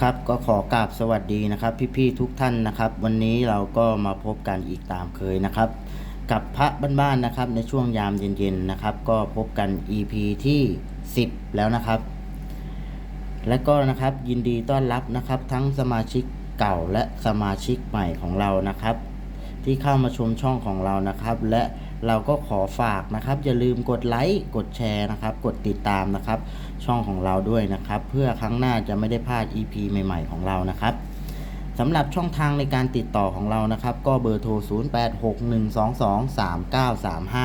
ครับก็ขอกราบสวัสดีนะครับ พี่ๆทุกท่านนะครับ วันนี้เราก็มาพบกันอีกตามเคยนะครับ กับพระบ้านๆนะครับ ในช่วงยามเย็นๆนะครับ ก็พบกัน EP ที่ 10 แล้วนะครับ และก็นะครับยินดีต้อนรับนะครับ ทั้งสมาชิกเก่าและสมาชิกใหม่ของเรานะครับ ที่เข้ามาชมช่องของเรานะครับ และ เราก็ขอฝากนะครับ อย่าลืมกดไลค์กดแชร์นะครับ กดติดตามนะครับ ช่องของเราด้วยนะครับ เพื่อครั้งหน้าจะไม่ได้พลาด EP ใหม่ ๆ ของเรานะครับสำหรับช่องทางในการติดต่อของเรานะครับ ก็เบอร์โทร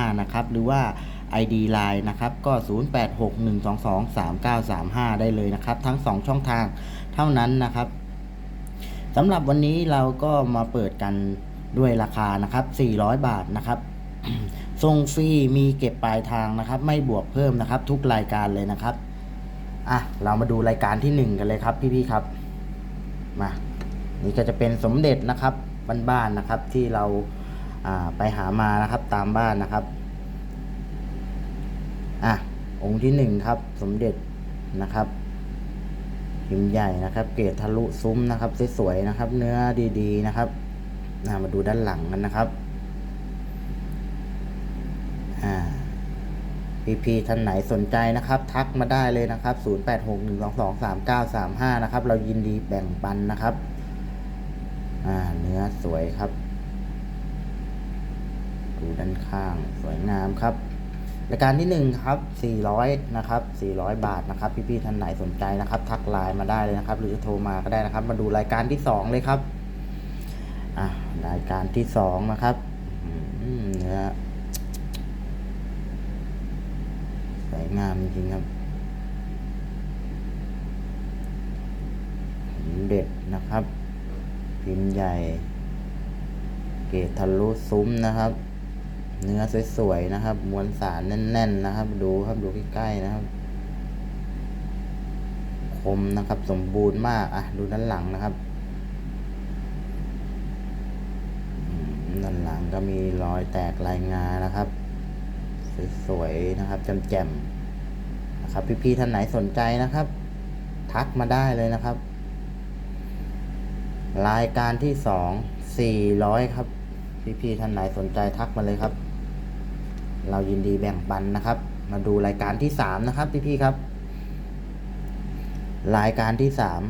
0861223935 นะครับ หรือว่า ID Line นะครับ ก็ 0861223935 ได้เลยนะครับ ทั้ง 2 ช่องทางเท่านั้นนะครับสำหรับวันนี้เราก็มาเปิดกันด้วยราคานะครับ 400 บาทนะครับ ส่งฟรีมีเก็บปลายทางนะครับ ไม่บวกเพิ่มนะครับ ทุกรายการเลยนะครับอะเรามาดูรายการที่ 1 กันเลยครับพี่ๆครับมานี่ก็จะเป็นสมเด็จนะครับบ้านๆนะครับที่เราไปหามานะครับตามบ้านนะครับอะองค์ที่หนึ่งครับ สมเด็จนะครับพิมพ์ใหญ่นะครับ เกรดทะลุซุ้มนะครับสวยๆนะครับ เนื้อดีๆนะครับมาดูด้านหลังกันนะครับ อ่า พี่ๆท่านไหนสนใจนะครับ ทักมาได้เลยนะครับ 0861223935 นะครับ เรายินดีแบ่งปันนะครับ อ่า เนื้อสวยครับ ดูด้านข้างสวยงามครับรายการที่หนึ่งครับ400นะครับ400 บาทนะครับพี่ๆท่านไหนสนใจนะครับ ทักไลน์มาได้เลยนะครับ หรือจะโทรมาก็ได้นะครับ มาดูรายการที่สองเลยครับอะรายการที่สองนะครับเนื้อส วยงามจริงครับเด็ดนะครับ พิมพ์ใหญ่ เกรดทะลุซุ้มนะครับ เนื้อสวยๆนะครับ มวลสารแน่น ๆ นะครับ ดูครับดูใกล้ๆนะครับ คมนะครับ สมบูรณ์มากอะดูด้านหลังนะครับด้านหลังก็มีรอยแตกลายงานะครับ สวยๆนะครับแจ่มๆนะครับ พี่ๆท่านไหนสนใจนะครับ ทักมาได้เลยนะครับ รายการที่สองสี่ร้อยครับ พี่ๆท่านไหนสนใจทักมาเลยครับ เรายินดีแบ่งปันนะครับ มาดูรายการที่สามนะครับ พี่ๆครับ รายการที่สาม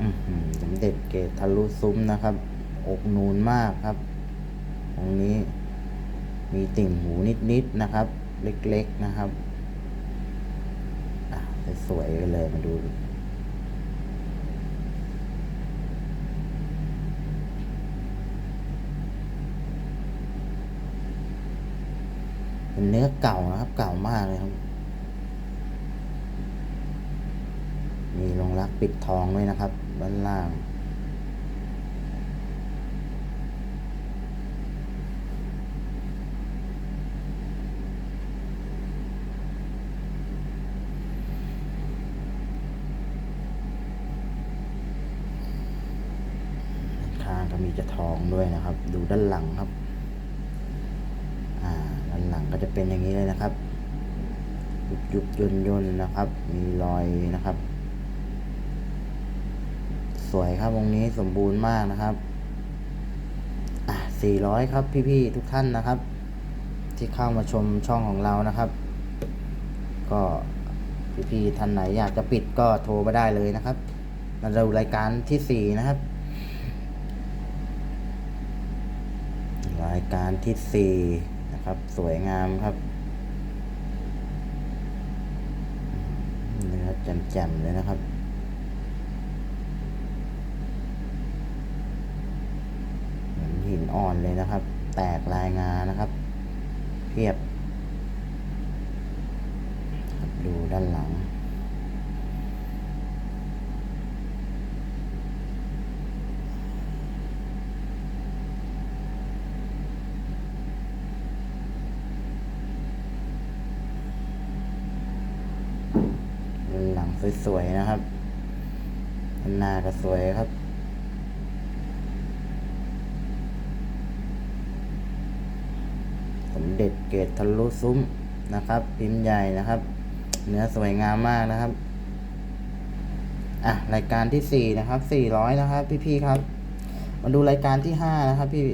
อื้อหือสมเด็จเกตทะลุซุ้มนะครับ อกนูนมากครับตรงนี้ มีติ่งหูนิดๆนะครับ เล็กๆนะครับอะสวยกันเลยมาดูเป็นเนื้อเก่านะครับ เก่ามากเลยครับ มีลงรักปิดทองด้วยนะครับด้านล่าง ข้างก็มี จะทองด้วยนะครับ ดูด้านหลังครับอ่าด้านหลังก็จะเป็นอย่างนี้เลยนะครับยุบยุบย่นย่นนะครับ มีรอยนะครับ สวยครับองค์นี้สมบูรณ์มากนะครับอะสี่ร้อยครับพี่ๆทุกท่านนะครับ ที่เข้ามาชมช่องของเรานะครับ ก็พี่ๆท่านไหนอยากจะปิดก็โทรมาได้เลยนะครับมาดูรายการที่สี่นะครับ ราย การที่สี่นะครับ สวยงามครับเนื้อแจ่มๆเลยนะครับเหมือนหินอ่อนเลยนะครับ แตกลายงานะครับเพียบดูด้านหลัง หลัง สวยๆนะครับหน้าก็สวยครับ สมเด็จเกตทะลุซุ้มนะครับ พิมพ์ใหญ่นะครับ เนื้อสวยงามมากนะครับ อะ รายการที่สี่นะครับสี่ร้อยนะครับ พี่ๆครับ มาดูรายการที่ห้านะครับ พี่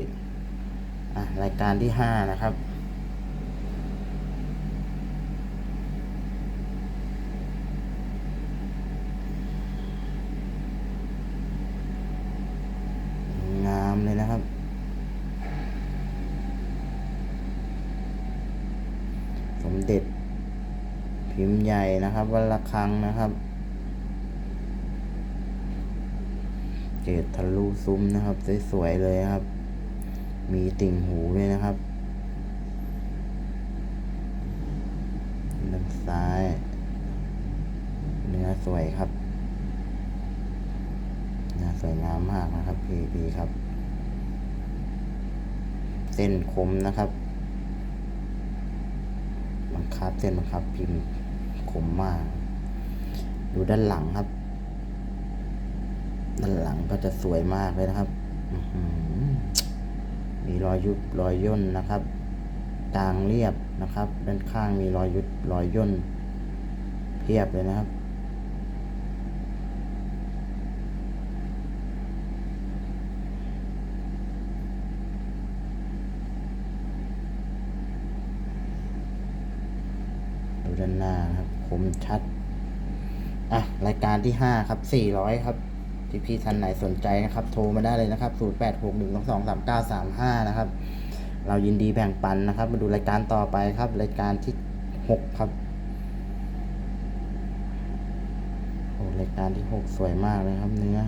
อะ รายการที่ห้านะครับ งามเลยนะครับ สมเด็จ พิมพ์ใหญ่นะครับวันละครังนะครับ เกตทะลุซุ้มนะครับ สวยๆเลยครับ มีติ่งหูด้วยนะครับด้านซ้าย เนื้อสวยครับเนื้อสวยงามมากนะครับพี่พีครับ เส้นคมนะครับบังคับเส้นบังคับพิมพ์ คมมาก ดูด้านหลังครับ ด้านหลังก็จะสวยมากเลยนะครับมีรอยยุบรอยย่นนะครับกลางเรียบนะครับ ด้านข้างมีรอยยุบรอยย่นเพียบเลยนะครับดูด้านหน้าครับ คมชัด อะ รายการที่ห้าครับสี่ร้อยครับ ที่พี่ท่านไหนสนใจนะครับ โทรมาได้เลยนะครับศูนย์แปดหกหนึ่งสองสองสามเก้าสามห้านะครับ เรายินดีแบ่งปันนะครับ มาดูรายการต่อไปครับ รายการที่หกครับโอ้รายการที่หกสวยมากเลยครับ เนื้อ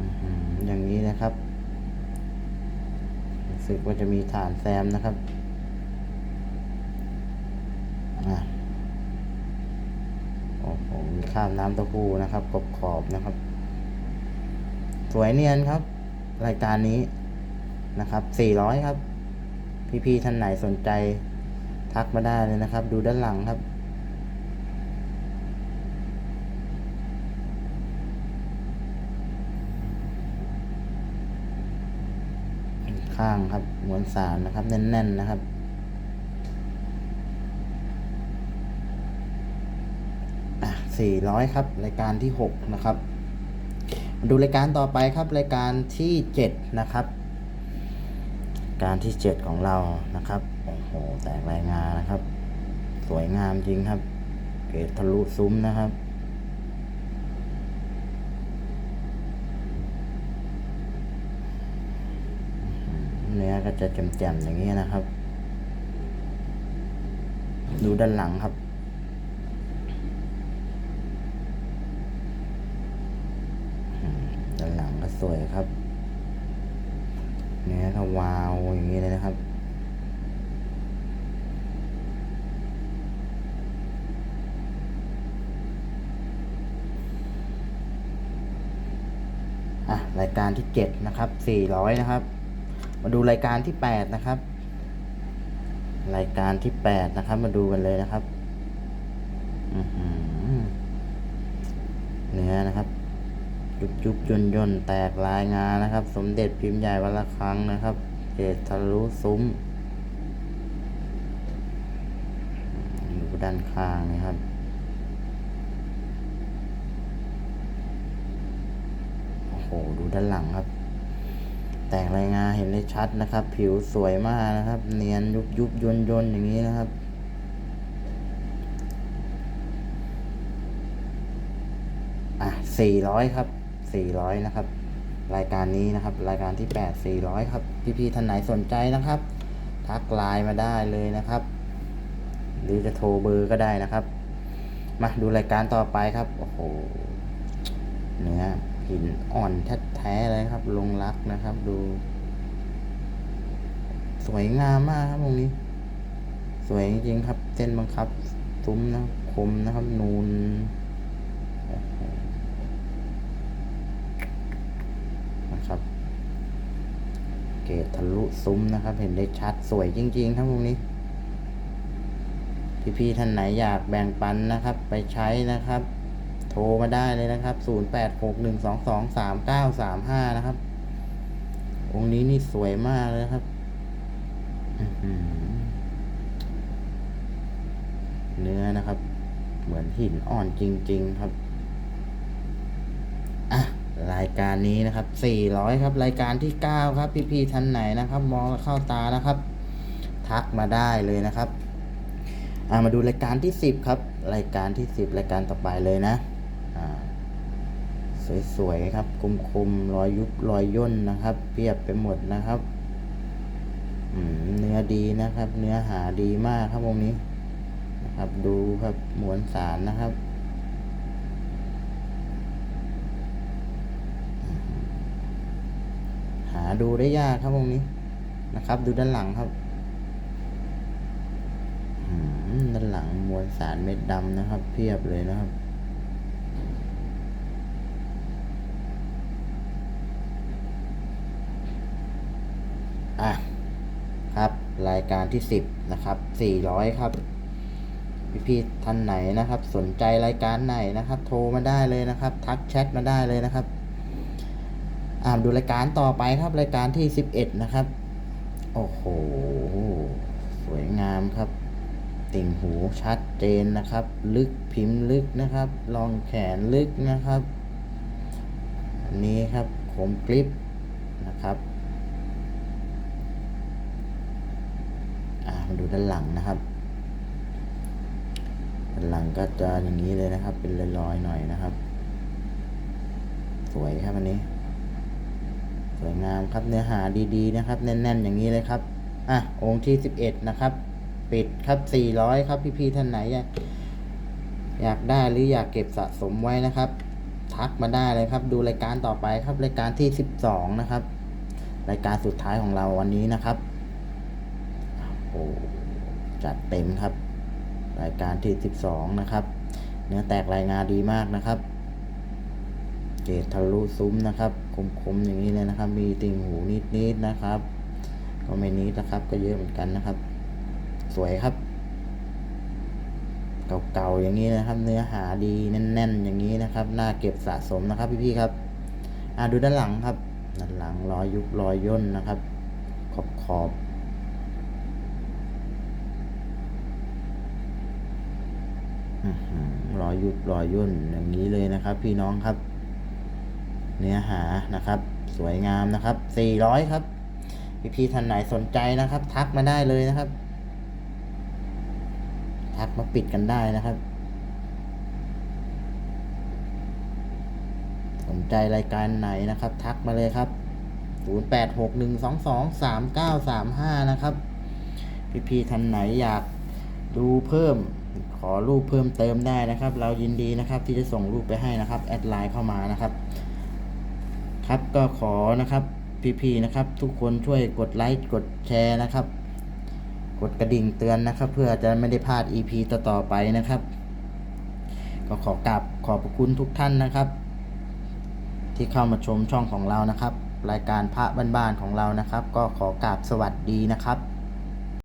อื้อหืออย่างนี้นะครับรู้สึกว่าจะมีฐานแซมนะครับ อะโอ้โหมี ข้ามน้ำเต้าหู้นะครับกรอบขอบนะครับ สวยเนียนครับ รายการนี้นะครับ400ครับ พี่ๆท่านไหนสนใจ ทักมาได้เลยนะครับ ดูด้านหลังครับข้างครับมวลสารนะครับ แน่นๆนะครับ อะ 400 ครับรายการที่ 6 นะครับ ดูรายการต่อไปครับรายการที่ 7 นะครับ การที่ 7 ของเรานะครับโอ้โหแตกรายงานนะครับ สวยงามจริงครับ เกรดทะลุซุ้มนะครับเนื้อก็จะแจ่มๆอย่างนี้นะครับ ดูด้านหลังครับ อืมด้านหลังก็ สวยครับเนื้อก็วาวอย่างนี้เลยนะครับ อะ รายการที่เจ็ดนะครับสี่ร้อยนะครับ มาดูรายการที่แปดนะครับ รายการที่แปดนะครับ มาดูกันเลยนะครับอือหือเนื้อนะครับ ยุบยุบย่นย่นแตกลายงานนะครับ สมเด็จพิมพ์ใหญ่วันละครั้งนะครับเกตทะลุซุ้มดูด้านข้างนะครับโอ้โหดูด้านหลังครับ แตกลายงานเห็นได้ชัดนะครับ ผิวสวยมากนะครับ เนียนยุบยุบย่นย่นอย่างนี้นะครับอะสี่ร้อยครับ สี่ร้อยนะครับ รายการนี้นะครับ รายการที่แปดสี่ร้อยครับ พี่ๆท่านไหนสนใจนะครับ ทักไลน์มาได้เลยนะครับ หรือจะโทรเบอร์ก็ได้นะครับ มาดูรายการต่อไปครับ โอ้โห เนื้อหินอ่อนแท้ๆเลยครับ ลงรักนะครับ ดู สวยงามมากครับตรงนี้ สวยจริงๆครับ เส้นบังคับ ซุ้มนะ คมนะครับ นูน นะครับ เกตทะลุซุ้มนะครับ เห็นได้ชัดสวยจริงๆครับตรงนี้พี่ๆท่านไหนอยากแบ่งปันนะครับ ไปใช้นะครับ โทรมาได้เลยนะครับ 0861223935 นะครับ องค์นี้นี่สวยมากเลยครับเนื้อนะครับ เหมือนหินอ่อนจริง ๆ ครับ รายการนี้นะครับ 400 ครับ รายการที่ 9 ครับ พี่ๆท่านไหนนะครับ มองแล้วเข้าตานะครับ ทักมาได้เลยนะครับามาดูรายการที่ 10 ครับ รายการที่ 10 รายการต่อไปเลยนะสวยๆครับคมๆรอยยุบรอยย่นนะครับเปรียบไปหมดนะครับเนื้อดีนะครับ เนื้อหาดีมากครับวงนี้นะครับ ดูครับมวลสารนะครับ หา ดูได้ยากครับวงนี้นะครับ ดูด้านหลังครับด้านหลังมวลสารเม็ดดำนะครับ เพียบเลยนะครับอะครับ รายการที่สิบนะครับสี่ร้อยครับพี่พี่ท่านไหนนะครับ สนใจรายการไหนนะครับ โทรมาได้เลยนะครับ ทักแชทมาได้เลยนะครับ อ่าดูรายการต่อไปครับรายการที่สิบเอ็ดนะครับ โอ้โห สวยงามครับ ติ่งหูชัดเจนนะครับ ลึกพิมพ์ลึกนะครับลองแขนลึกนะครับ อันนี้ครับคมกริปนะครับอ่ามาดูด้านหลังนะครับ ด้านหลังก็จะอย่างนี้เลยนะครับ เป็นรอยๆหน่อยนะครับ สวยครับอันนี้ วยงามครับเนื้อหาดีๆนะครับ แน่น ๆ อย่างนี้เลยครับ อะ องค์ที่สิบเอ็ดนะครับ ปิดครับสี่ร้อยครับพี่ๆท่านไหนอยากได้หรืออยากเก็บสะสมไว้นะครับ ทักมาได้เลยครับ ดูรายการต่อไปครับรายการที่สิบสองนะครับ รายการสุดท้ายของเราวันนี้นะครับโอ้จัดเต็มครับ รายการที่สิบสองนะครับ เนื้อแตกรายงานดีมากนะครับ เกตทะลุซุ้มนะครับ คมๆอย่างนี้เลยนะครับ มีติ่งหูนิดๆนะครับ ก็ไม่นิดนะครับ ก็เยอะเหมือนกันนะครับ สวยครับ เก่าๆอย่างนี้นะครับ เนื้อหาดีแน่น ๆ อย่างนี้นะครับน่าเก็บสะสมนะครับ พี่ๆครับอ่าดูด้านหลังครับด้านหลังรอยยุบรอยย่นนะครับ ขอบขอบอื้อหือรอยยุบรอยย่นอย่างนี้เลยนะครับ พี่น้องครับ เนื้อหานะครับ สวยงามนะครับ 400 ครับ พี่ๆท่านไหนสนใจนะครับ ทักมาได้เลยนะครับ ทักมาปิดกันได้นะครับ สนใจรายการไหนนะครับ ทักมาเลยครับ 0861223935 นะครับ พี่ๆท่านไหนอยากดูเพิ่มขอรูปเพิ่มเติมได้นะครับ เรายินดีนะครับที่จะส่งรูปไปให้นะครับ แอดไลน์เข้ามานะครับ ครับก็ขอนะครับพี่ๆนะครับ ทุกคนช่วยกดไลค์กดแชร์นะครับ กดกระดิ่งเตือนนะครับ เพื่อจะไม่ได้พลาด EP ต่อๆไปนะครับ ก็ขอกราบขอบพระคุณทุกท่านนะครับ ที่เข้ามาชมช่องของเรานะครับ รายการพระบ้านๆของเรานะครับ ก็ขอกราบสวัสดีนะครับ